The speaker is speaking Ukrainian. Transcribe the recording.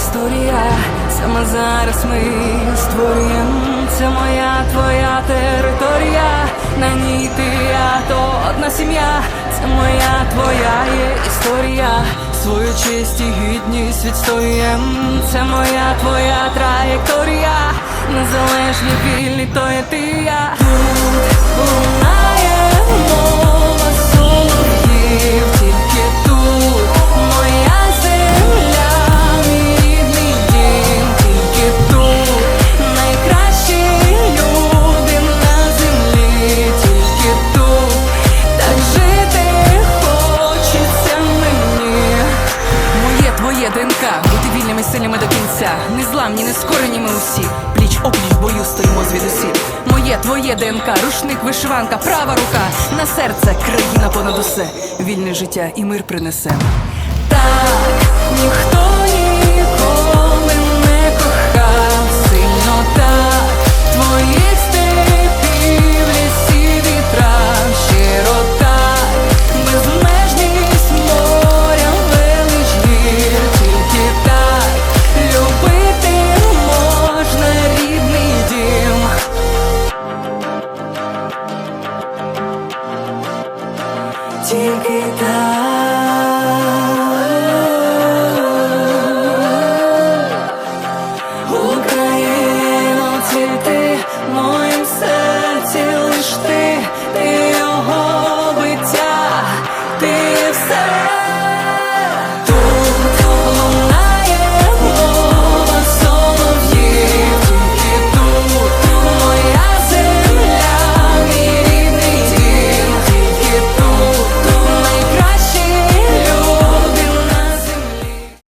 історія, саме зараз ми створюємо. Це моя твоя територія, на ній ти я, то одна сім'я, це моя твоя є історія, свою честь і гідність відстоюєм. Це моя твоя траєкторія, незалежні вільні, то є ти я. Бути вільними сильними до кінця. Не зламні, не скорені ми усі. Пліч опліч бою стоїмо звідусіль. Моє твоє ДНК, рушник, вишиванка, права рука. На серце країна понад усе. Вільне життя і мир принесе. Так, ніхто Take it down.